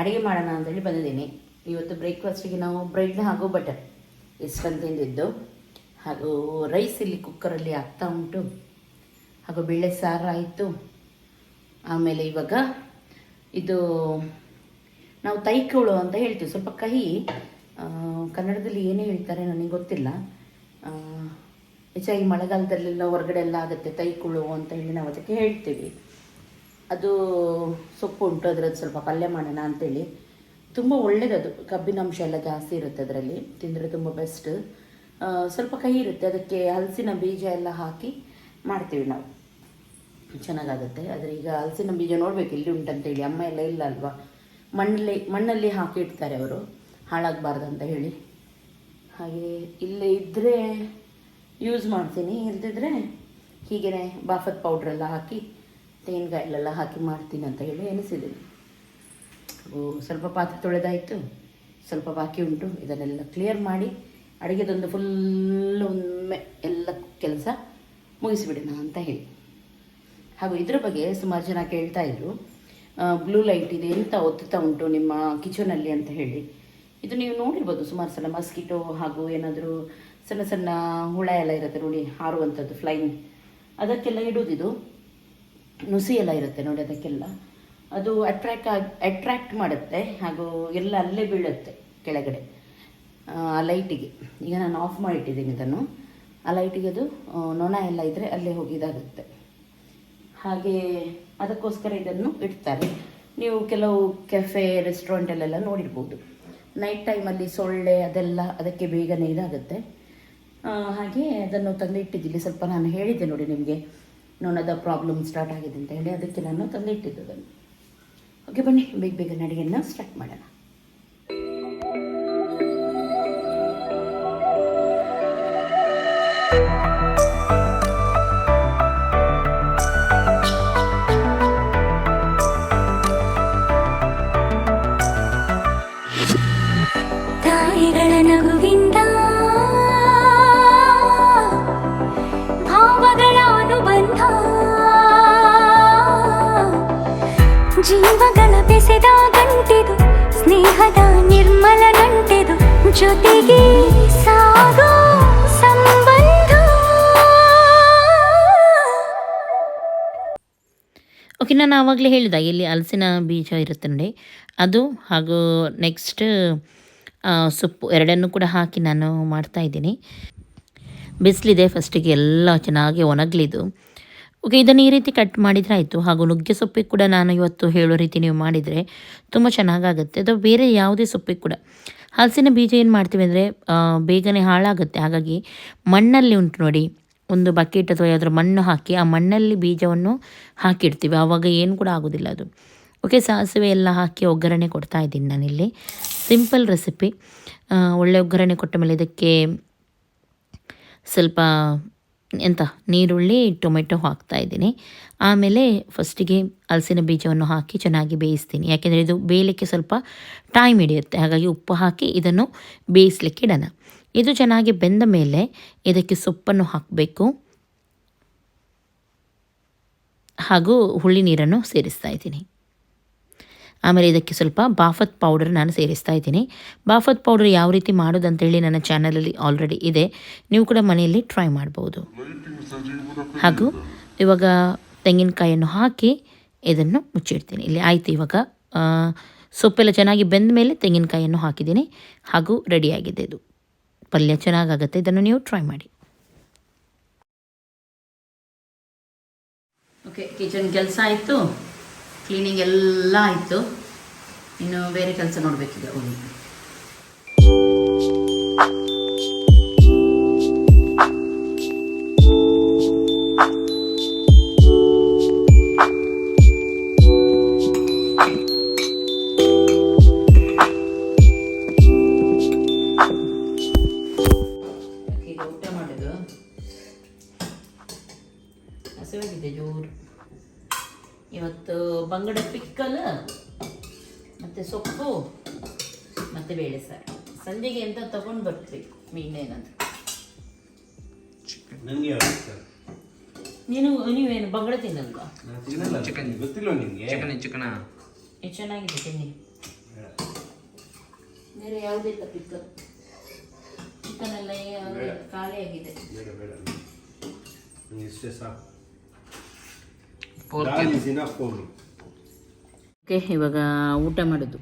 ಅಡುಗೆ ಮಾಡೋಣ ಅಂತೇಳಿ ಬಂದಿದ್ದೀನಿ. ಇವತ್ತು ಬ್ರೇಕ್ಫಾಸ್ಟಿಗೆ ನಾವು ಬ್ರೆಡ್ ಹಾಗೂ ಬಟರ್ ಇಷ್ಟನ್ನು ತಿಂದಿದ್ದು ಹಾಗೂ ರೈಸ್ ಇಲ್ಲಿ ಕುಕ್ಕರಲ್ಲಿ ಆಗ್ತಾ ಉಂಟು. ಹಾಗೂ ಬೇಳೆ ಸಾರು ಆಯಿತು. ಆಮೇಲೆ ಇವಾಗ ಇದು ನಾವು ತೈಕೋಳು ಅಂತ ಹೇಳ್ತೀವಿ. ಸ್ವಲ್ಪ ಕಹಿ ಕನ್ನಡದಲ್ಲಿ ಏನೇ ಹೇಳ್ತಾರೆ ನನಗೆ ಗೊತ್ತಿಲ್ಲ. ಹೆಚ್ಚಾಗಿ ಮಳೆಗಾಲದಲ್ಲೆಲ್ಲ ಹೊರಗಡೆ ಎಲ್ಲ ಆಗುತ್ತೆ, ತೈಕುಳು ಅಂತ ಹೇಳಿ ನಾವು ಅದಕ್ಕೆ ಹೇಳ್ತೀವಿ. ಅದು ಸೊಪ್ಪು ಉಂಟು ಅದರದ್ದು ಸ್ವಲ್ಪ ಪಲ್ಯ ಮಾಡೋಣ ಅಂತೇಳಿ. ತುಂಬ ಒಳ್ಳೆಯದದು ಕಬ್ಬಿನಾಂಶ ಎಲ್ಲ ಜಾಸ್ತಿ ಇರುತ್ತೆ ಅದರಲ್ಲಿ, ತಿಂದರೆ ತುಂಬ ಬೆಸ್ಟ್ ಸ್ವಲ್ಪ ಕಹಿ ಇರುತ್ತೆ, ಅದಕ್ಕೆ ಹಲಸಿನ ಬೀಜ ಎಲ್ಲ ಹಾಕಿ ಮಾಡ್ತೀವಿ ನಾವು. ಚೆನ್ನಾಗಾಗುತ್ತೆ, ಆದರೆ ಈಗ ಹಲಸಿನ ಬೀಜ ನೋಡಬೇಕು ಇಲ್ಲಿ ಉಂಟಂತೇಳಿ ಅಮ್ಮ ಎಲ್ಲ ಇಲ್ಲ ಅಲ್ವಾ? ಮಣ್ಣಲ್ಲಿ ಮಣ್ಣಲ್ಲಿ ಹಾಕಿ ಇಡ್ತಾರೆ ಅವರು, ಹಾಳಾಗಬಾರ್ದು ಅಂತ ಹೇಳಿ. ಹಾಗೆ ಇಲ್ಲೇ ಇದ್ದರೆ ಯೂಸ್ ಮಾಡ್ತೀನಿ, ಇಲ್ದಿದ್ರೆ ಹೀಗೆ ಬಾಫತ್ ಪೌಡ್ರೆಲ್ಲ ಹಾಕಿ ತೆಂಗಿನಕಾಯಲ್ಲೆಲ್ಲ ಹಾಕಿ ಮಾಡ್ತೀನಿ ಅಂತ ಹೇಳಿ ಎನಿಸಿದ್ದೀನಿ ಸ್ವಲ್ಪ ಪಾತ್ರೆ ತೊಳೆದಾಯಿತು. ಸ್ವಲ್ಪ ಬಾಕಿ ಉಂಟು. ಇದನ್ನೆಲ್ಲ ಕ್ಲಿಯರ್ ಮಾಡಿ ಅಡುಗೆದೊಂದು ಫುಲ್ ಒಮ್ಮೆ ಎಲ್ಲ ಕೆಲಸ ಮುಗಿಸಿಬಿಡೋಣ ಅಂತ ಹೇಳಿ. ಹಾಗೂ ಇದ್ರ ಬಗ್ಗೆ ಸುಮಾರು ಜನ ಕೇಳ್ತಾ ಇದ್ರು. ಬ್ಲೂ ಲೈಟ್ ಇದೆ, ಎಂತ ಒತ್ತುತ್ತಾ ಉಂಟು ನಿಮ್ಮ ಕಿಚನಲ್ಲಿ ಅಂತ ಹೇಳಿ. ಇದು ನೀವು ನೋಡಿರ್ಬೋದು, ಸುಮಾರು ಸಲ ಮಸ್ಕಿಟೋ ಹಾಗೂ ಏನಾದರೂ ಸಣ್ಣ ಸಣ್ಣ ಹುಳ ಎಲ್ಲ ಇರುತ್ತೆ ನೋಡಿ ಹಾರುವಂಥದ್ದು ಫ್ಲೈನ್ ಅದಕ್ಕೆಲ್ಲ ಇಡುವುದಿದು ನುಸಿ ಎಲ್ಲ ಇರುತ್ತೆ ನೋಡಿ ಅದಕ್ಕೆಲ್ಲ. ಅದು ಅಟ್ರ್ಯಾಕ್ಟ್ ಆಗಿ ಅಟ್ರ್ಯಾಕ್ಟ್ ಮಾಡುತ್ತೆ ಹಾಗೂ ಎಲ್ಲ ಅಲ್ಲೇ ಬೀಳುತ್ತೆ ಕೆಳಗಡೆ. ಆ ಲೈಟಿಗೆ ಈಗ ನಾನು ಆಫ್ ಮಾಡಿಟ್ಟಿದ್ದೀನಿ ಇದನ್ನು. ಆ ಲೈಟಿಗೆ ಅದು ನೊಣ ಎಲ್ಲ ಇದ್ದರೆ ಅಲ್ಲೇ ಹೋಗಿ ಇದಾಗುತ್ತೆ. ಹಾಗೆ ಅದಕ್ಕೋಸ್ಕರ ಇದನ್ನು ಇಡ್ತಾರೆ. ನೀವು ಕೆಲವು ಕೆಫೆ ರೆಸ್ಟೋರೆಂಟಲ್ಲೆಲ್ಲ ನೋಡಿರ್ಬೋದು. ನೈಟ್ ಟೈಮಲ್ಲಿ ಸೊಳ್ಳೆ ಅದೆಲ್ಲ ಅದಕ್ಕೆ ಬೇಗನೆ ಇದಾಗುತ್ತೆ. ಹಾಗೆ ಅದನ್ನು ತಂದು ಇಟ್ಟಿದ್ದೀನಿ ಸ್ವಲ್ಪ ನಾನು ಹೇಳಿದ್ದೆ ನೋಡಿ ನಿಮಗೆ. ನೊಣದ ಪ್ರಾಬ್ಲಮ್ ಸ್ಟಾರ್ಟ್ ಆಗಿದೆ ಅಂತ ಹೇಳಿ ಅದಕ್ಕೆ ನಾನು ತಂದು ಇಟ್ಟಿದ್ದು ಅದನ್ನು. ಓಕೆ ಬನ್ನಿ, ಬೇಗ ಬೇಗ ಅಡುಗೆಯನ್ನು ಸ್ಟಾರ್ಟ್ ಮಾಡೋಣ. ಜೊತೆಗೆ ಸಾಗೋ ಸಂಬಂಧ. ಓಕೆ ನಾನು ಆವಾಗಲೇ ಹೇಳಿದ ಇಲ್ಲಿ ಹಲಸಿನ ಬೀಜ ಇರುತ್ತೆ ನೋಡಿ. ಅದು ಹಾಗೂ ನೆಕ್ಸ್ಟ್ ಸೊಪ್ಪು ಎರಡನ್ನು ಕೂಡ ಹಾಕಿ ನಾನು ಮಾಡ್ತಾ ಇದ್ದೀನಿ. ಬಿಸಿಲಿದೆ ಫಸ್ಟಿಗೆ ಎಲ್ಲ ಚೆನ್ನಾಗಿ ಒಣಗಲಿದು. ಓಕೆ ಇದನ್ನು ಈ ರೀತಿ ಕಟ್ ಮಾಡಿದರೆ ಆಯಿತು. ಹಾಗೂ ನುಗ್ಗೆ ಸೊಪ್ಪಿಗೆ ಕೂಡ ನಾನು ಇವತ್ತು ಹೇಳೋ ರೀತಿ ನೀವು ಮಾಡಿದರೆ ತುಂಬ ಚೆನ್ನಾಗಾಗುತ್ತೆ. ಅದು ಬೇರೆ ಯಾವುದೇ ಸೊಪ್ಪಿಗೆ ಕೂಡ. ಹಲಸಿನ ಬೀಜ ಏನು ಮಾಡ್ತೀವಿ ಅಂದರೆ ಬೇಗನೆ ಹಾಳಾಗುತ್ತೆ. ಹಾಗಾಗಿ ಮಣ್ಣಲ್ಲಿ ಉಂಟು ನೋಡಿ, ಒಂದು ಬಕೆಟ್ ಅಥವಾ ಯಾವುದಾದ್ರು ಮಣ್ಣು ಹಾಕಿ, ಆ ಮಣ್ಣಲ್ಲಿ ಬೀಜವನ್ನು ಹಾಕಿಡ್ತೀವಿ. ಆವಾಗ ಏನು ಕೂಡ ಆಗೋದಿಲ್ಲ ಅದು. ಓಕೆ ಸಾಸಿವೆ ಎಲ್ಲ ಹಾಕಿ ಒಗ್ಗರಣೆ ಕೊಡ್ತಾ ಇದ್ದೀನಿ ನಾನಿಲ್ಲಿ. ಸಿಂಪಲ್ ರೆಸಿಪಿ ಒಳ್ಳೆ ಒಗ್ಗರಣೆ ಕೊಟ್ಟ ಮೇಲೆ ಇದಕ್ಕೆ ಸ್ವಲ್ಪ ಎಂತ, ನೀರುಳ್ಳಿ, ಟೊಮೆಟೊ ಹಾಕ್ತಾ ಇದ್ದೀನಿ. ಆಮೇಲೆ ಫಸ್ಟಿಗೆ ಹಲಸಿನ ಬೀಜವನ್ನು ಹಾಕಿ ಚೆನ್ನಾಗಿ ಬೇಯಿಸ್ತೀನಿ. ಯಾಕೆಂದರೆ ಇದು ಬೇಯಲಿಕ್ಕೆ ಸ್ವಲ್ಪ ಟೈಮ್ ಹಿಡಿಯುತ್ತೆ. ಹಾಗಾಗಿ ಉಪ್ಪು ಹಾಕಿ ಇದನ್ನು ಬೇಯಿಸ್ಲಿಕ್ಕೆ ಇಡೋಣ. ಇದು ಚೆನ್ನಾಗಿ ಬೆಂದ ಮೇಲೆ ಇದಕ್ಕೆ ಸೊಪ್ಪನ್ನು ಹಾಕಬೇಕು. ಹಾಗೂ ಹುಳಿ ನೀರನ್ನು ಸೇರಿಸ್ತಾ ಇದ್ದೀನಿ. ಆಮೇಲೆ ಇದಕ್ಕೆ ಸ್ವಲ್ಪ ಬಾಫತ್ ಪೌಡರ್ ನಾನು ಸೇರಿಸ್ತಾ ಇದ್ದೀನಿ. ಬಾಫತ್ ಪೌಡರ್ ಯಾವ ರೀತಿ ಮಾಡೋದು ಅಂತೇಳಿ ನನ್ನ ಚಾನಲಲ್ಲಿ ಆಲ್ರೆಡಿ ಇದೆ. ನೀವು ಕೂಡ ಮನೆಯಲ್ಲಿ ಟ್ರೈ ಮಾಡ್ಬೋದು. ಹಾಗೂ ಇವಾಗ ತೆಂಗಿನಕಾಯಿಯನ್ನು ಹಾಕಿ ಇದನ್ನು ಮುಚ್ಚಿಡ್ತೀನಿ. ಇಲ್ಲಿ ಆಯಿತು ಇವಾಗ ಸೊಪ್ಪೆಲ್ಲ ಚೆನ್ನಾಗಿ ಬೆಂದ ಮೇಲೆ ತೆಂಗಿನಕಾಯಿಯನ್ನು ಹಾಕಿದ್ದೀನಿ. ಹಾಗೂ ರೆಡಿಯಾಗಿದೆ ಇದು. ಪಲ್ಯ ಚೆನ್ನಾಗಾಗುತ್ತೆ, ಇದನ್ನು ನೀವು ಟ್ರೈ ಮಾಡಿ. ಓಕೆ ಕಿಚನ್ ಕೆಲಸ ಆಯಿತು. ಕ್ಲೀನಿಂಗ್ ಎಲ್ಲ ಆಯಿತು. ಇನ್ನು ಬೇರೆ ಕೆಲಸ ನೋಡಬೇಕೀಗ ಹೋಗಿ. ತಿನ್ನಿ. ಬೇರೆ ಯಾವುದೇ ಪಿಕ್ ಚಿಕನ್ ಎಲ್ಲ ಖಾಲಿ ಆಗಿದೆ ಬೇಡ ಬೇಡ. ನಂಗೆ ಇಷ್ಟೇ ಸಾಕು. ಓಕೆ ಇವಾಗ ಊಟ ಮಾಡೋದು.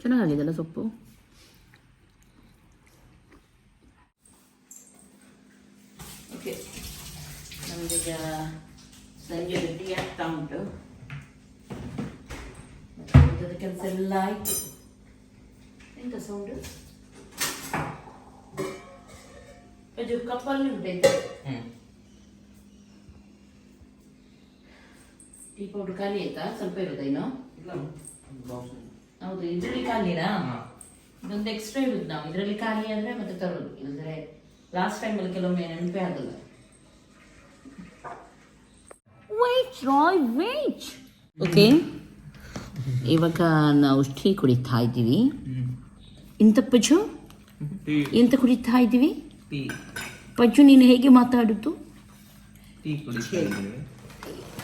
ಚೆನ್ನಾಗಿದೆಲ್ಲ ಸೊಪ್ಪು ಓಕೆ ನಮಗೀಗ ಸಂಜೆ ರೆಡಿ ಆಗ್ತಾ ಉಂಟು ಊಟದ ಕೆಲಸ ಎಲ್ಲ ಆಯಿತು ಎಂತ ಸೌಂಡು ಅದು ಕಪ್ಪಲ್ಲಿ ಉಂಟು ಈ ಪೌಡರ್ ಖಾಲಿ ಆಯ್ತಾ? ಸ್ವಲ್ಪ ಇರೋದಾ ಇನ್ನು? ಹೌದು ಇದರಲ್ಲಿ ಖಾಲಿನಾ? ಇದೊಂದು ಎಕ್ಸ್ಟ್ರಾ ಇಡುದು ನಾವು. ಇದರಲ್ಲಿ ಖಾಲಿ ಅಂದರೆ ಮತ್ತೆ ತರೋದು. ಇಲ್ಲದ್ರೆ ಲಾಸ್ಟ್ ಟೈಮಲ್ಲಿ ಕೆಲವೊಮ್ಮೆ ನೆನಪೇ ಆಗಲ್ಲ. ವೇಟ್ ರಾಯ್ ವೇಟ್ ಓಕೆ ಇವಾಗ ನಾವು ಟೀ ಕುಡಿತಾ ಇದ್ದೀವಿ. ಇಂಥ ಪಜು? ಎಂತ ಕುಡಿತಾ ಇದ್ದೀವಿ? ಪಜು ಪಜ್ಜು ನೀನು ಹೇಗೆ ಮಾತಾಡುದು?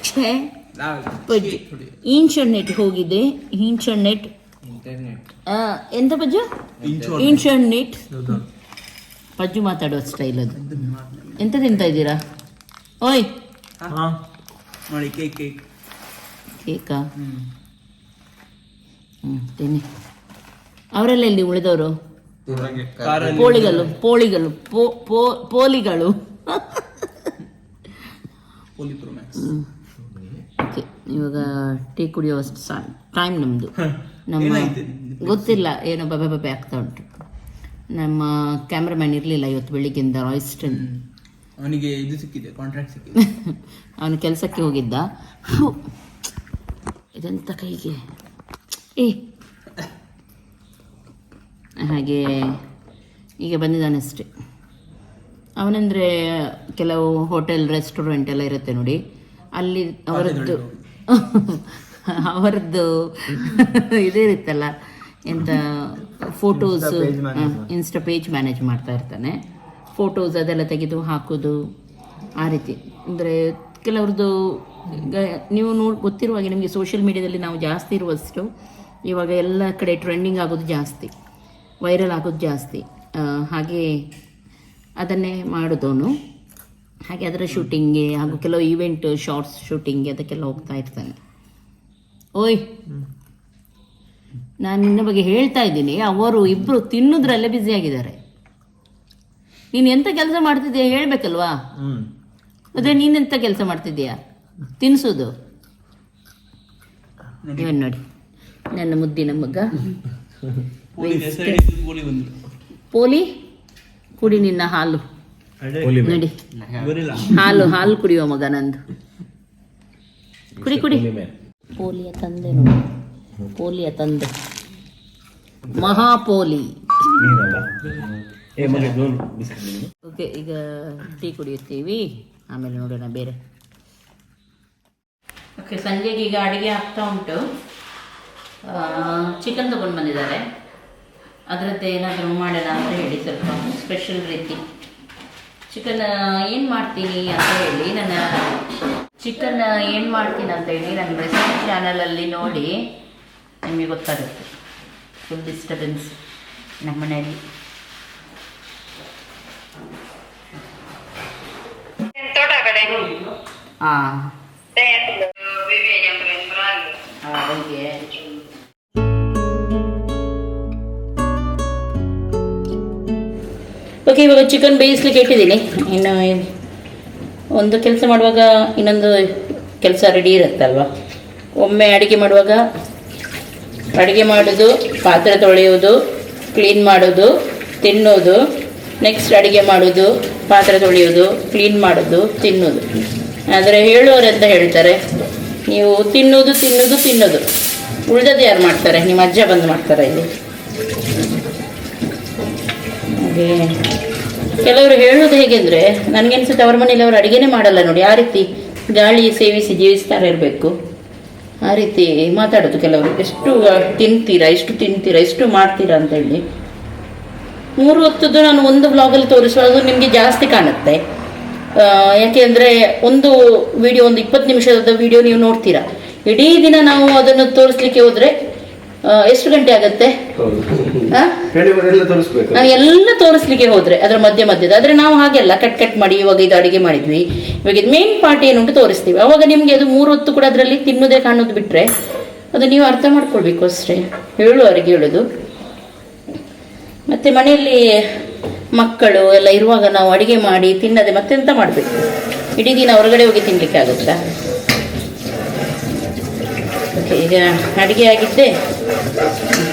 ಛೇ. ಇಂಟರ್ನೆಟ್ ಹೋಗಿದೆ. ಇಂಟರ್ನೆಟ್ ಇಂಟರ್ನೆಟ್ ಆ, ಎಂತ ಪಜ್ಜು ಇಂಟರ್ನೆಟ್ ಪಜ್ಜು ಮಾತಾಡುವ ಸ್ಟೈಲ್ ಅದು. ಎಂತ ತಿಂತ ಇದ್ದೀರಾ? ಓಯ್. ಕೇಕಾ ಹ್ಞೂ ತಿನ್ನಿ. ಅವರೆಲ್ಲ ಎಲ್ಲಿ ಉಳಿದವರು? ಪೋಳಿಗಳು ಪೋಳಿಗಳು ಪೋ ಪೋ- ಪೋಲಿಗಳು. ಓಕೆ ಇವಾಗ ಟೀ ಕುಡಿಯೋ ಟೈಮ್ ನಮ್ಮದು ನಮ್ಮ ಗೊತ್ತಿಲ್ಲ ಏನೋ ಬಬೆ ಬಬೆ ಆಗ್ತಾ ಉಂಟು. ನಮ್ಮ ಕ್ಯಾಮ್ರಾಮ್ಯಾನ್ ಇರಲಿಲ್ಲ ಇವತ್ತು ಬೆಳಿಗ್ಗೆಯಿಂದ ರಾಯ್ಸ್ಟನ್ ಅವನಿಗೆ ಇದು ಸಿಕ್ಕಿದೆ ಕಾಂಟ್ರಾಕ್ಟ್ ಸಿಕ್ಕಿದೆ. ಅವನು ಕೆಲಸಕ್ಕೆ ಹೋಗಿದ್ದ. ಇದೆಂತ ಕೈಗೆ? ಏ. ಹಾಗೆ ಈಗ ಬಂದಿದ್ದಾನೆ ಅಷ್ಟೇ. ಅವನಂದ್ರೆ ಕೆಲವು ಹೋಟೆಲ್ ರೆಸ್ಟೋರೆಂಟ್ ಎಲ್ಲ ಇರುತ್ತೆ ನೋಡಿ. ಅಲ್ಲಿ ಅವರದ್ದು ಅವರದ್ದು ಇರುತ್ತಲ್ಲ ಎಂತ ಫೋಟೋಸ್ ಇನ್ಸ್ಟಾ ಪೇಜ್ ಮ್ಯಾನೇಜ್ ಮಾಡ್ತಾ ಇರ್ತಾನೆ. ಫೋಟೋಸ್ ಅದೆಲ್ಲ ತೆಗೆದು ಹಾಕೋದು ಆ ರೀತಿ. ಅಂದರೆ ಕೆಲವ್ರದ್ದು ಈಗ ನೀವು ನೋಡಿ ಗೊತ್ತಿರುವಾಗೆ ನಿಮಗೆ ಸೋಷಿಯಲ್ ಮೀಡಿಯಾದಲ್ಲಿ ನಾವು ಜಾಸ್ತಿ ಇರುವಷ್ಟು ಇವಾಗ ಎಲ್ಲ ಕಡೆ ಟ್ರೆಂಡಿಂಗ್ ಆಗೋದು ಜಾಸ್ತಿ ವೈರಲ್ ಆಗೋದು ಜಾಸ್ತಿ. ಹಾಗೆ ಅದನ್ನೇ ಮಾಡೋದವನು ಹಾಗೆ ಅದರ ಶೂಟಿಂಗ್ಗೆ ಹಾಗೂ ಕೆಲವು ಈವೆಂಟ್ ಶಾರ್ಟ್ಸ್ ಶೂಟಿಂಗ್ಗೆ ಅದಕ್ಕೆಲ್ಲ ಹೋಗ್ತಾ ಇರ್ತಾನೆ. ಓಯ್! ನಾನು ನಿನ್ನ ಬಗ್ಗೆ ಹೇಳ್ತಾ ಇದ್ದೀನಿ ಅವರು ಇಬ್ಬರು ತಿನ್ನೋದ್ರಲ್ಲೇ ಬ್ಯುಸಿ ಆಗಿದ್ದಾರೆ. ನೀನು ಎಂತ ಕೆಲಸ ಮಾಡ್ತಿದ್ದೀಯ ಹೇಳ್ಬೇಕಲ್ವಾ? ಅದೇ ನೀನೆಂಥ ಕೆಲಸ ಮಾಡ್ತಿದ್ದೀಯಾ? ತಿನ್ನಿಸೋದು ಇವನ್ ನೋಡಿ. ನನ್ನ ಮುದ್ದಿನ ಮಗ. ಪೋಲಿ ಕುಡಿ ನಿನ್ನ ಹಾಲು. ನೋಡಿ. ಹಾಲು ಹಾಲು ಕುಡಿಯುವ ಮಗ ನಂದು. ಕುಡಿ ಕುಡಿ. ಪೋಲಿಯ ತಂದೆ ನೋಡಿ. ಪೋಲಿಯ ತಂದೆ. ಮಹಾಪೋಲಿ. ಓಕೆ ಈಗ ಟೀ ಕುಡಿಯುತ್ತೀವಿ. ಆಮೇಲೆ ನೋಡೋಣ ಬೇರೆ. ಓಕೆ ಸಂಜೆಗೆ ಈಗ ಅಡುಗೆ ಆಗ್ತಾ ಉಂಟು. ಚಿಕನ್ ತಗೊಂಡು ಬಂದಿದ್ದಾರೆ. ಅದರದ್ದು ಏನಾದರೂ ಮಾಡೋಣ ಅಂತ ಹೇಳಿ ಸ್ವಲ್ಪ ಸ್ಪೆಷಲ್ ರೀತಿ. ಚಿಕನ್ ಏನು ಮಾಡ್ತೀನಿ ಅಂತ ಹೇಳಿ ನನ್ನ ಚಿಕನ್ ಏನು ಮಾಡ್ತೀನಿ ಅಂತ ಹೇಳಿ ನನ್ನ ರೆಸಿಪಿ ಚಾನಲಲ್ಲಿ ನೋಡಿ ನಿಮಗೆ ಗೊತ್ತಾಗುತ್ತೆ. ಫುಲ್ ಡಿಸ್ಟರ್ಬೆನ್ಸ್ ನಮ್ಮ ಮನೆಯಲ್ಲಿ. ಹಾಂ ಹಾಗೆ ಓಕೆ ಇವಾಗ ಚಿಕನ್ ಬೇಯಿಸ್ಲಿಕ್ಕೆ ಇಟ್ಟಿದ್ದೀನಿ. ಇನ್ನು ಒಂದು ಕೆಲಸ ಮಾಡುವಾಗ ಇನ್ನೊಂದು ಕೆಲಸ ರೆಡಿ ಇರುತ್ತಲ್ವ ಒಮ್ಮೆ ಅಡುಗೆ ಮಾಡುವಾಗ ಅಡುಗೆ ಮಾಡೋದು, ಪಾತ್ರೆ ತೊಳೆಯೋದು ಕ್ಲೀನ್ ಮಾಡೋದು ತಿನ್ನೋದು ನೆಕ್ಸ್ಟ್ ಅಡುಗೆ ಮಾಡೋದು, ಪಾತ್ರೆ ತೊಳೆಯೋದು ಕ್ಲೀನ್ ಮಾಡೋದು ತಿನ್ನೋದು ಆದರೆ ಹೇಳೋರು ಅಂತ ಹೇಳ್ತಾರೆ? ನೀವು ತಿನ್ನೋದು ತಿನ್ನೋದು ತಿನ್ನೋದು ಉಳ್ದದ್ದು ಯಾರು ಮಾಡ್ತಾರೆ? ನಿಮ್ಮ ಅಜ್ಜ ಬಂದು ಮಾಡ್ತಾರೆ ಇಲ್ಲಿ? ಹಾಗೆ ಕೆಲವರು ಹೇಳೋದು ಹೇಗೆಂದರೆ ಅನಿಸುತ್ತೆ ಅವ್ರ ಮನೇಲಿ ಅವರು ಅಡುಗೆನೇ ಮಾಡಲ್ಲ ನೋಡಿ, ಆ ರೀತಿ ಗಾಳಿ ಸೇವಿಸಿ ಜೀವಿಸ್ತಾರೆ ಇರಬೇಕು. ಆ ರೀತಿ ಮಾತಾಡೋದು ಕೆಲವರು. ಎಷ್ಟು ತಿಂತೀರಾ ಎಷ್ಟು ತಿಂತೀರಾ, ಎಷ್ಟು ಮಾಡ್ತೀರಾ ಅಂತ ಹೇಳಿ ಮೂರು ಹೊತ್ತದ್ದು ನಾನು ಒಂದು ಬ್ಲಾಗಲ್ಲಿ ತೋರಿಸುವಾಗ ನಿಮಗೆ ಜಾಸ್ತಿ ಕಾಣುತ್ತೆ. ಯಾಕೆ ಅಂದರೆ ಒಂದು ವಿಡಿಯೋ ಒಂದು ಇಪ್ಪತ್ತು ನಿಮಿಷದ ವಿಡಿಯೋ ನೀವು ನೋಡ್ತೀರಾ. ಇಡೀ ದಿನ ನಾವು ಅದನ್ನು ತೋರಿಸ್ಲಿಕ್ಕೆ ಹೋದ್ರೆ ಎಷ್ಟು ಗಂಟೆ ಆಗುತ್ತೆ? ನಾನು ಎಲ್ಲ ತೋರಿಸ್ಲಿಕ್ಕೆ ಹೋದ್ರೆ ಅದರ ಮಧ್ಯ ಮಧ್ಯದ ಆದ್ರೆ ನಾವು ಹಾಗೆಲ್ಲ ಕಟ್ ಕಟ್ ಮಾಡಿ ಇವಾಗ ಇದು ಅಡಿಗೆ ಮಾಡಿದ್ವಿ. ಇವಾಗ ಇದು ಮೇನ್ ಪಾರ್ಟ್ ಏನುಂಟು ತೋರಿಸ್ತೀವಿ. ಅವಾಗ ನಿಮ್ಗೆ ಅದು ಮೂರು ಹೊತ್ತು ಕೂಡ ಅದರಲ್ಲಿ ತಿನ್ನೋದೇ ಕಾಣೋದು ಬಿಟ್ರೆ ಅದು ನೀವು ಅರ್ಥ ಮಾಡ್ಕೊಳ್ಬೇಕು ಅಷ್ಟೇ. ಹೇಳುವವರಿಗೆ ಹೇಳೋದು. ಮತ್ತೆ ಮನೆಯಲ್ಲಿ ಮಕ್ಕಳು ಎಲ್ಲ ಇರುವಾಗ ನಾವು ಅಡಿಗೆ ಮಾಡಿ ತಿನ್ನದೆ ಮತ್ತೆಂತ ಮಾಡಬೇಕು? ಇಡೀ ದಿನ ಹೊರಗಡೆ ಹೋಗಿ ತಿನ್ಲಿಕ್ಕೆ ಆಗುತ್ತಾ? ಈಗ ಅಡುಗೆ ಆಗಿದ್ದೆ.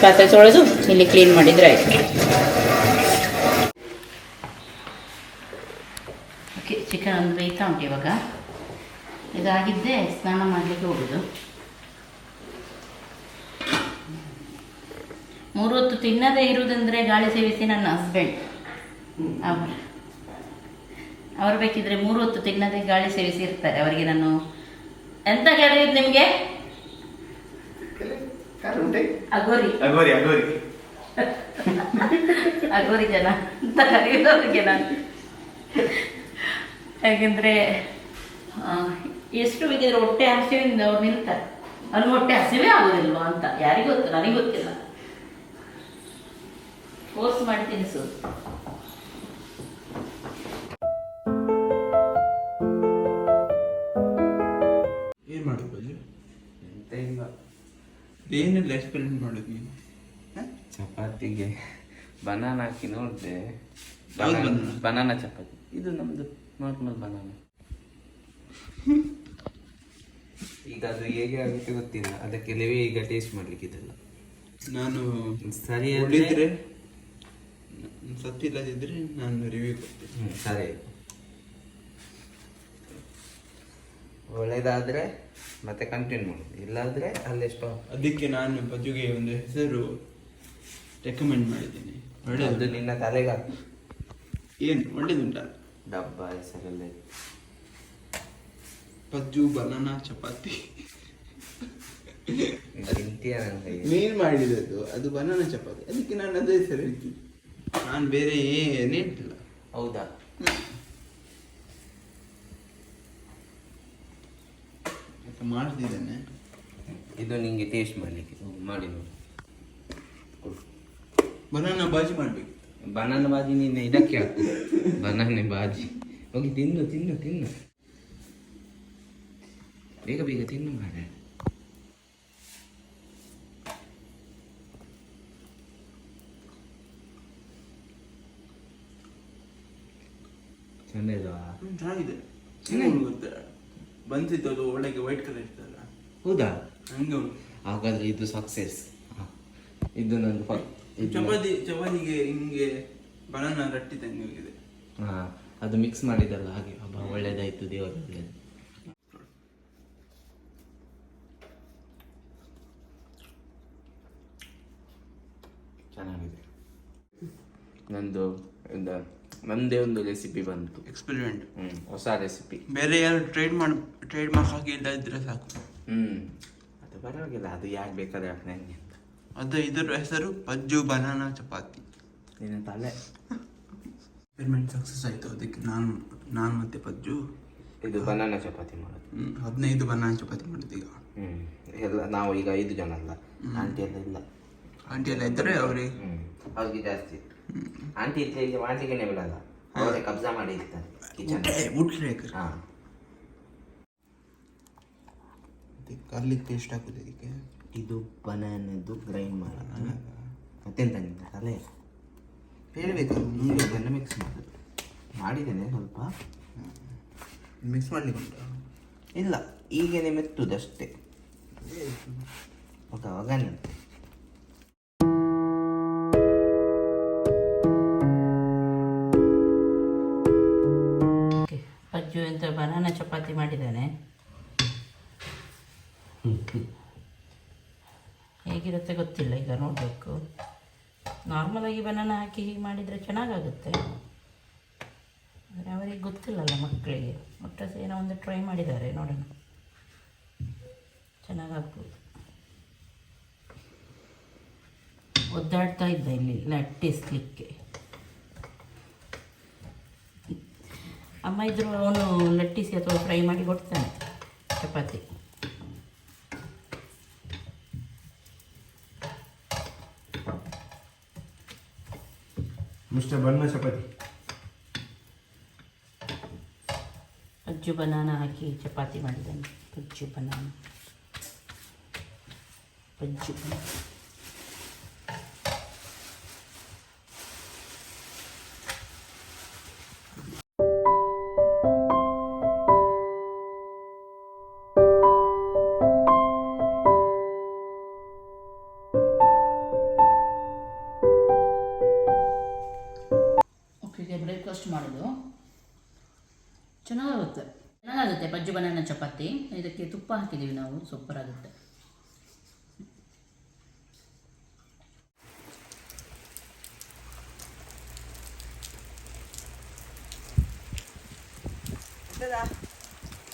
ಪಾತ್ರೆ ತೊಳೆದು ಇಲ್ಲಿ ಕ್ಲೀನ್ ಮಾಡಿದ್ರೆ ಆಯ್ತು. ಓಕೆ ಚಿಕನ್ ಒಂದು ಬೇಯ್ತಾ ಉಂಟು ಇವಾಗ. ಇದಾಗಿದ್ದೆ ಸ್ನಾನ ಮಾಡಲಿಕ್ಕೆ ಹೋಗೋದು. ಮೂರು ಹೊತ್ತು ತಿನ್ನದೇ ಇರುವುದಂದರೆ ಗಾಳಿ ಸೇವಿಸಿ ನನ್ನ ಹಸ್ಬೆಂಡ್ ಅವರು. ಅವರು ಬೇಕಿದ್ರೆ ಮೂರು ಹೊತ್ತು ತಿನ್ನದೇ ಗಾಳಿ ಸೇವಿಸಿ ಇರ್ತಾರೆ. ಅವರಿಗೆ ನಾನು ಎಂತ ಕೇಳಿದ್ದು ನಿಮಗೆ? ಅಗೋರಿ ಅಗೋರಿ ಅಗೋರಿ ಅಗೋರಿ ಜನ ಅಂತ ಕರೆಯೋರಿಗೆ ನಾನು. ಯಾಕೆಂದ್ರೆ ಆ, ಎಷ್ಟು ಬೇಕಿದ್ರೆ ಹೊಟ್ಟೆ ಹಸಿವಿಂದ ಅವ್ರು ನಿಲ್ತಾರೆ. ಅಲ್ಲಿ ಹೊಟ್ಟೆ ಹಸಿವೇ ಆಗೋದಿಲ್ವಾ ಅಂತ. ಯಾರಿಗೂ ಗೊತ್ತು ನನಗೆ ಗೊತ್ತಿಲ್ಲ. ಫೋರ್ಸ್ ಮಾಡ್ತೀನಿ ತಿನ್ನಿಸೋದು ಏನ್ ಮಾಡ್ಬೋದು ಎಂತ ಇಲ್ಲ. ಏನೆಲ್ಲ ಎಕ್ಸ್ಪೆರಿಮೆಂಟ್ ಮಾಡೋದು ನೀನು ಹ? ಚಪಾತಿಗೆ ಬನಾನ ಹಾಕಿ ನೋಡಿದೆ. ಬನಾನ ಚಪಾತಿ. ಇದು ನಮ್ದು ನಾರ್ಮಲ್ ಬನಾನ ಈಗ ಅದು ಹೇಗೆ ಆಗುತ್ತೆ ಗೊತ್ತಿಲ್ಲ. ಅದಕ್ಕೆ ಲೆವೆ ಈಗ ಟೇಸ್ಟ್ ಮಾಡ್ಲಿಕ್ಕೆ ಇದೆಲ್ಲ. ನಾನು ಸರಿ ಹೇಳಿದ್ರೆ ಸತ್ತಿಲ್ಲದಿದ್ರೆ ನಾನು ರಿವ್ಯೂ ಕೊಡ್ತೀನಿ. ಸರಿ ಒಳ್ಳೇದಾದ್ರೆ ಮತ್ತೆ ಕಂಟಿನ್ಯೂ ಮಾಡೋದು ಇಲ್ಲಾದ್ರೆ ಅಲ್ಲೇ ಸ್ಟಾಪ್ ಅದಕ್ಕೆ ನಾನು ಬದುಗೆ ಒಂದು ಹೆಸರು ರೆಕಮೆಂಡ್ ಮಾಡಿದ್ದೀನಿ. ಒಳ್ಳೆದು ಒಳ್ಳೆಯದು ನಿನ್ನ ತಲೆಗೆ ಏನು ಒಳ್ಳೇದುಂಟ? ಡಬ್ಬ ಹೆಸರಲ್ಲೇ. ಪಜ್ಜು ಬನಾನಾ ಚಪಾತಿ. ತಿಂತೀಯ ನೀನ್ ಮಾಡಿದದ್ದು ಅದು ಬನಾನಾ ಚಪಾತಿ. ಅದಕ್ಕೆ ನಾನು ಅದೇ ಹೆಸರು ಹೇಳ್ತೀನಿ. ನಾನು ಬೇರೆ ಏನೇ ಇಟ್ಟಿಲ್ಲ ಹೌದಾ? ಮಾಡ್ತಿದ್ದೇನೆ ಇದು ನಿಮಗೆ ಟೇಸ್ಟ್ ಮಾಡ್ಲಿಕ್ಕೆ ಮಾಡಿ ನೋಡಿ. ಬನಾನ ಬಾಜಿ ಮಾಡ್ಬೇಕು. ಬನಾನ ಬಾಜಿ ನೀನು ಇದಕ್ಕೆ ಹಾಕು ಬನಾನೆ ಬಾಜಿ. ಹೋಗಿ ತಿನ್ನು ತಿನ್ನು ತಿನ್ನು. ಬೇಗ ಬೇಗ ತಿನ್ನು ಮಾರೆ ಚಂದ ಹ್ಮ್, ಚೆನ್ನಾಗಿದೆ. ಚೆನ್ನಾಗಿ. ಗೊತ್ತಾ ಬಂದಿತ್ತು ಅದು ಒಳಗೆ ವೈಟ್ ಕಲರ್ ಇರ್ತಲ್ಲ ಹೌದಾ? ಹಂಗೆ ಉಂಟು. ಹಾಗಾದ್ರೆ ಇದು ಸಕ್ಸೆಸ್ ಇದು ನಂದು ಫ- ಇದು- ಚಪಾತಿ ಚಪಾತಿಗೆ ಹಿಂಗೆ ಬನಾನಾ ರಟ್ಟಿ ತಂಗಿ ಹೋಗಿದೆ. ಹಾ ಅದು ಮಿಕ್ಸ್ ಮಾಡಿದಲ್ಲ ಹಾಗೆ. ಹಬ್ಬ ಒಳ್ಳೇದಾಯ್ತು ದೇವರು ಒಳ್ಳೇದು. ಚೆನ್ನಾಗಿದೆ. ನಂದು ಒಂದು ನಮ್ಮದೇ ಒಂದು ರೆಸಿಪಿ ಬಂತು. ಎಕ್ಸ್ಪೆರಿಮೆಂಟ್ ಹೊಸ ರೆಸಿಪಿ. ಬೇರೆ ಯಾರು ಟ್ರೇಡ್ ಮಾಡಿ ಟ್ರೇಡ್ ಮಾರ್ಕ್ ಹಾಕಿ ಇಲ್ಲ ಇದ್ರೆ ಸಾಕು. ಹ್ಮ್ ಅದು ಪರವಾಗಿಲ್ಲ ಅದು ಯಾಕೆ ಬೇಕಾದ್ರೆ ಹಾಕಿ ನನಗೆ ಅಂತ. ಅದು ಇದರ ಹೆಸರು ಪಜ್ಜು ಬನಾನಾ ಚಪಾತಿ. ನಿನ್ನ ತಲೆ. ಎಕ್ಸ್ಪೆರಿಮೆಂಟ್ ಸಕ್ಸಸ್ ಆಯಿತು ಅದಕ್ಕೆ ನಾನು ನಾನು ಮತ್ತೆ ಪಜ್ಜು. ಇದು ಬನಾನಾ ಚಪಾತಿ ಮಾಡೋದು. ಹ್ಮ್, ಹದಿನೈದು ಬನಾನಾ ಚಪಾತಿ ಮಾಡೋದು ಈಗ ಹ್ಮ್ ಎಲ್ಲ ನಾವು ಈಗ ಐದು ಜನ ಅಲ್ಲ. ಆಂಟಿ ಎಲ್ಲ ಇಲ್ಲ. ಆಂಟಿ ಎಲ್ಲ ಇದ್ದರೆ ಅವ್ರಿಗೆ ಹ್ಮ್. ಅವ್ರಿಗೆ ಜಾಸ್ತಿ. ಆಂಟಿ ಇದ್ರೆ ಇಲ್ಲಿ ಮಾಡ್ಲಿಕ್ಕೆ ಬಿಡಲ್ಲ. ಅವರೇ ಕಬ್ಜಾ ಮಾಡಿ ಇರ್ತಾರೆ ಕಿಚನ್ ಮುಟ್ಲೇಕ ಹಾ. ಗಾರ್ಲಿಕ್ ಪೇಸ್ಟ್ ಹಾಕೋದು ಇದಕ್ಕೆ? ಇದು ಬನಾನದು ಗ್ರೈಂಡ್ ಮಾಡೋಣ ಮತ್ತೆಂತ ನಿಂತ ತಲೆ? ಹೇಳ್ಬೇಕಲ್ಲ ಮುಂದೆ ಅದನ್ನು ಮಿಕ್ಸ್ ಮಾಡೋದು. ಮಾಡಿದ್ದೇನೆ ಸ್ವಲ್ಪ. ಮಿಕ್ಸ್ ಮಾಡ್ಲಿಕ್ಕೆ ಉಂಟು? ಇಲ್ಲ ಈಗೇನೆ ಮೆತ್ತುದಷ್ಟೇ ಓಕೆ ಅವಾಗ ಅಜ್ಜು ಅಂತ ಬನಾನ ಚಪಾತಿ ಮಾಡಿದ್ದಾನೆ. ಹೇಗಿರುತ್ತೆ ಗೊತ್ತಿಲ್ಲ, ಈಗ ನೋಡಬೇಕು. ನಾರ್ಮಲಾಗಿ ಬನಾನ ಹಾಕಿ ಹೀಗೆ ಮಾಡಿದರೆ ಚೆನ್ನಾಗಾಗುತ್ತೆ. ಆದರೆ ಅವರಿಗೆ ಗೊತ್ತಿಲ್ಲಲ್ಲ ಮಕ್ಕಳಿಗೆ. ಒಟ್ಟು ಏನೋ ಒಂದು ಟ್ರೈ ಮಾಡಿದ್ದಾರೆ, ನೋಡೋಣ. ಚೆನ್ನಾಗಾಗ್ಬೋದು. ಒದ್ದಾಡ್ತಾ ಇದ್ದ ಇಲ್ಲಿ ಲಟ್ಟಿಸ್ಲಿಕ್ಕೆ ಅಮ್ಮ ಇದ್ರು ಅವನು ಲಟ್ಟಿಸಿ ಅಥವಾ ಫ್ರೈ ಮಾಡಿ ಕೊಡ್ತಾನೆ ಚಪಾತಿ. ಮಿಸ್ಟರ್ ಬಣ್ಣ ಚಪಾತಿ. ಅಜ್ಜು ಬನಾನ ಹಾಕಿ ಚಪಾತಿ ಮಾಡಿದ್ದಾನೆ. ಅಜ್ಜು ಬನಾನ. ಅಜ್ಜು ಬನಾನ. ಬಜ್ಜು ಬನಾನ ಚಪಾತಿ. ಇದಕ್ಕೆ ತುಪ್ಪ ಹಾಕಿದ್ದೀವಿ ನಾವು. ಸೂಪರ್ ಆಗುತ್ತೆ.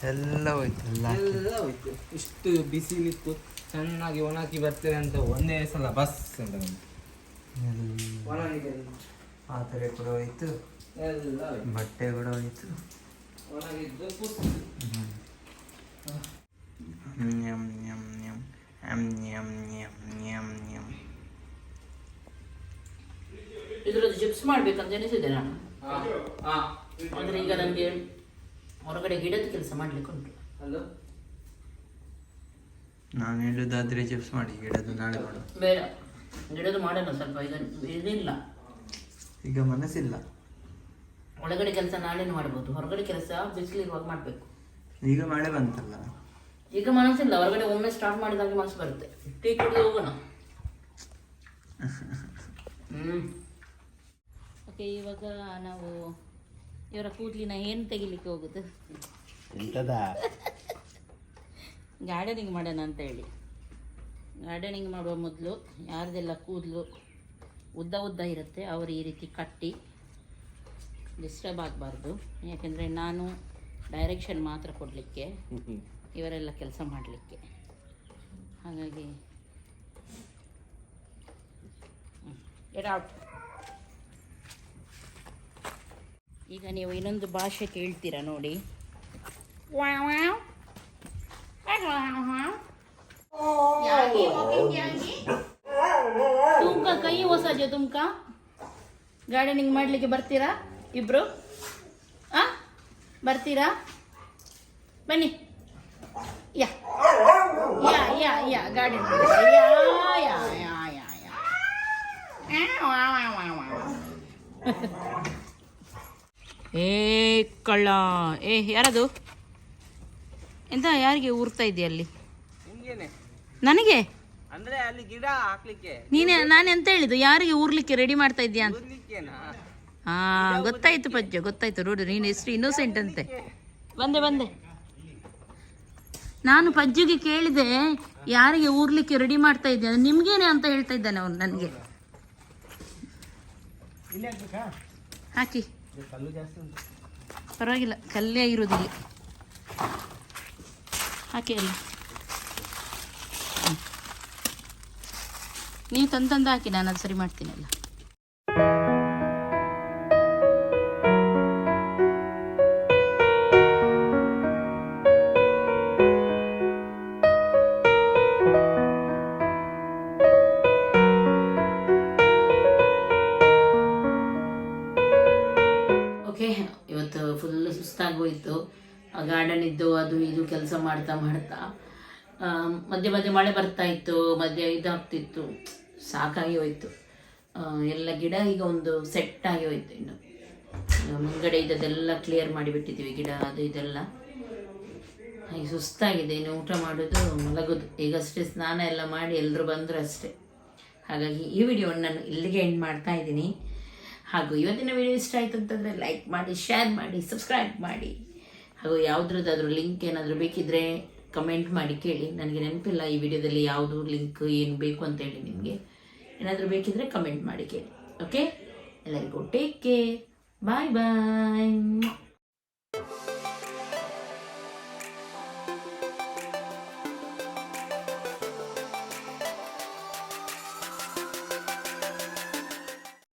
ಎಲ್ಲ ಹೋಯ್ತು ಎಲ್ಲ ಹೋಯ್ತು. ಇಷ್ಟು ಬಿಸಿಲಿತ್ತು ಚೆನ್ನಾಗಿ ಒಣಗಿ ಬರ್ತೇನೆ ಅಂತ ಒಂದೇ ಸಲ ಬಸ್ ಅಂತ ಬಂತು. ಥರ ಕೂಡ ಹೋಯ್ತು. ಎಲ್ಲ ಹೋಯ್ತು. ಬಟ್ಟೆ ಕೂಡ ಹೋಯ್ತು. ಇದ್ರದ್ದು ಚಿಪ್ಸ್ ಮಾಡಬೇಕಂತ ಎನಿಸಿದೆ ನಾನು. ಅಂದ್ರೆ ಈಗ ನನಗೆ ಹೊರಗಡೆ ಗಿಡದ ಕೆಲಸ ಮಾಡ್ಲಿಕ್ಕೆ ಉಂಟು. ನಾನು ಹೇಳುದಾದ್ರೆ ಚಿಪ್ಸ್ ಮಾಡಿ ಹಿಡದು ನಾಳೆ ಮಾಡು ಬೇಡ. ಗಿಡದ ಮಾಡೋಣ ಸ್ವಲ್ಪ ಈಗ ಇಲ್ಲ ಈಗ ಮನಸ್ಸಿಲ್ಲ. ಒಳಗಡೆ ಕೆಲಸ ನಾಳೆ ಮಾಡ್ಬೋದು. ಹೊರಗಡೆ ಕೆಲಸ ಬಿಸಿಲಿರುವಾಗ ಮಾಡಬೇಕು. ಈಗ ಮಳೆ ಬಂತಲ್ಲ? ಈಗ ಮನಸ್ಸಿಲ್ಲ. ಹೊರಗಡೆ ಒಮ್ಮೆ ಸ್ಟಾರ್ಟ್ ಮಾಡಿದಾಗ ಮನಸ್ಸು ಬರುತ್ತೆ. ಟೀ ಕುಡಿದು ಹೋಗೋಣ. ಹ್ಞೂ ಓಕೆ ಇವಾಗ ನಾವು ಇವರ ಕೂದಲಿನ ಏನು ತೆಗಿಲಿಕ್ಕೆ ಹೋಗುದು ಎಂತದ? ಗಾರ್ಡನಿಂಗ್ ಮಾಡೋಣ ಅಂತ ಹೇಳಿ. ಗಾರ್ಡನಿಂಗ್ ಮಾಡುವ ಮೊದಲು ಯಾರ್ದೆಲ್ಲ ಕೂದಲು ಉದ್ದ ಉದ್ದ ಇರುತ್ತೆ ಅವರು ಈ ರೀತಿ ಕಟ್ಟಿ ಡಿಸ್ಟರ್ಬ್ ಆಗಬಾರ್ದು. ಯಾಕೆಂದರೆ ನಾನು ಡೈರೆಕ್ಷನ್ ಮಾತ್ರ ಕೊಡಲಿಕ್ಕೆ ಇವರೆಲ್ಲ ಕೆಲಸ ಮಾಡಲಿಕ್ಕೆ. ಹಾಗಾಗಿ ಔಟ್ ಈಗ ನೀವು ಇನ್ನೊಂದು ಭಾಷೆ ಕೇಳ್ತೀರಾ ನೋಡಿ. ತುಮ್ಕ ಕೈ ಹೊಸ ತುಮ್ಕ. ಗಾರ್ಡನಿಂಗ್ ಮಾಡಲಿಕ್ಕೆ ಬರ್ತೀರಾ? ಇಬ್ರು? ಆ? ಬರ್ತೀರಾ? ಬನ್ನಿ. Yeah. Yeah yeah yeah garden yeah yeah yeah yeah. ಏ ಕಳ್ಳ. ಏ ಯಾರದು? ಎಂತ ಯಾರಿಗೆ ಊರ್ತಾ ಇದೆಯಾ ಅಲ್ಲಿ? ನನಗೆ? ಅಂದ್ರೆ ಅಲ್ಲಿ ಗಿಡ ಹಾಕ್ಲಿಕ್ಕೆ. ನೀನೆ ನಾನು ಎಂತ ಹೇಳಿದ್ದು? ಯಾರಿಗೆ ಊರ್ಲಿಕ್ಕೆ ರೆಡಿ ಮಾಡ್ತಾ ಇದ್ದೀಯಾ ಅಂತ? ಹಾ ಗೊತ್ತಾಯ್ತು ಪಜ್ಜ ಗೊತ್ತಾಯ್ತು. ನೋಡು ನೀನು ಎಷ್ಟು ಇನ್ನೋಸೆಂಟ್ ಅಂತೆ. ಬಂದೆ ಬಂದೆ. ನಾನು ಪಜ್ಜಿಗೆ ಕೇಳಿದೆ ಯಾರಿಗೆ ಊರ್ಲಿಕ್ಕೆ ರೆಡಿ ಮಾಡ್ತಾ ಇದ್ದೆ ನಿಮ್ಗೇನೆ ಅಂತ ಹೇಳ್ತಾ ಇದ್ದಾನೆ ಅವನು ನನಗೆ. ಹಾಕಿ. ಕಲ್ಲು ಜಾಸ್ತಿ ಉಂಟು. ಪರವಾಗಿಲ್ಲ ಕಲ್ಲೇ ಇರೋದಿಲ್ಲ ಹಾಕಿ ಅಲ್ಲ. ನೀವು ತಂದು ಹಾಕಿ ನಾನು ಅದು ಸರಿ ಮಾಡ್ತೀನಲ್ಲ ಮಾಡ್ತಾ ಮಾಡ್ತಾ ಮಧ್ಯೆ ಮಧ್ಯೆ ಮಳೆ ಬರ್ತಾ ಇತ್ತು, ಮಧ್ಯೆ ಇದಾಗ್ತಿತ್ತು, ಸಾಕಾಗಿ ಹೋಯ್ತು. ಎಲ್ಲ ಗಿಡ ಈಗ ಒಂದು ಸೆಟ್ ಆಗಿ ಹೋಯ್ತು ಇನ್ನು. ಮುಂಗಡೆ ಇದ್ದದೆಲ್ಲ ಕ್ಲಿಯರ್ ಮಾಡಿಬಿಟ್ಟಿದ್ದೀವಿ ಗಿಡ, ಅದು ಇದೆಲ್ಲ. ಈಗ ಸುಸ್ತಾಗಿದೆ, ಇನ್ನು ಊಟ ಮಾಡೋದು ಮಲಗೋದು. ಈಗಷ್ಟೇ ಸ್ನಾನ ಎಲ್ಲ ಮಾಡಿ ಎಲ್ಲರೂ ಬಂದರು ಅಷ್ಟೇ. ಹಾಗಾಗಿ ಈ ವಿಡಿಯೋವನ್ನು ನಾನು ಇಲ್ಲಿಗೆ ಎಂಡ್ ಮಾಡ್ತಾ ಇದ್ದೀನಿ. ಹಾಗೂ ಇವತ್ತಿನ ವಿಡಿಯೋ ಇಷ್ಟ ಆಯಿತು ಅಂತಂದರೆ ಲೈಕ್ ಮಾಡಿ ಶೇರ್ ಮಾಡಿ ಸಬ್ಸ್ಕ್ರೈಬ್ ಮಾಡಿ. ಹಾಗೂ ಯಾವುದ್ರದ್ದಾದ್ರೂ ಲಿಂಕ್ ಏನಾದರೂ ಬೇಕಿದ್ದರೆ ಕಮೆಂಟ್ ಮಾಡಿ ಕೇಳಿ. ನನಗೆ ನೆನಪಿಲ್ಲ ಈ ವಿಡಿಯೋದಲ್ಲಿ ಯಾವುದು ಲಿಂಕ್ ಏನು ಬೇಕು ಅಂತ ಹೇಳಿ ನಿಮಗೆ. ಏನಾದರೂ ಬೇಕಿದ್ದರೆ ಕಮೆಂಟ್ ಮಾಡಿ ಕೇಳಿ. ಓಕೆ ಎಲ್ಲರಿಗೂ ಟೇಕ್ ಕೇರ್ ಬಾಯ್ ಬಾಯ್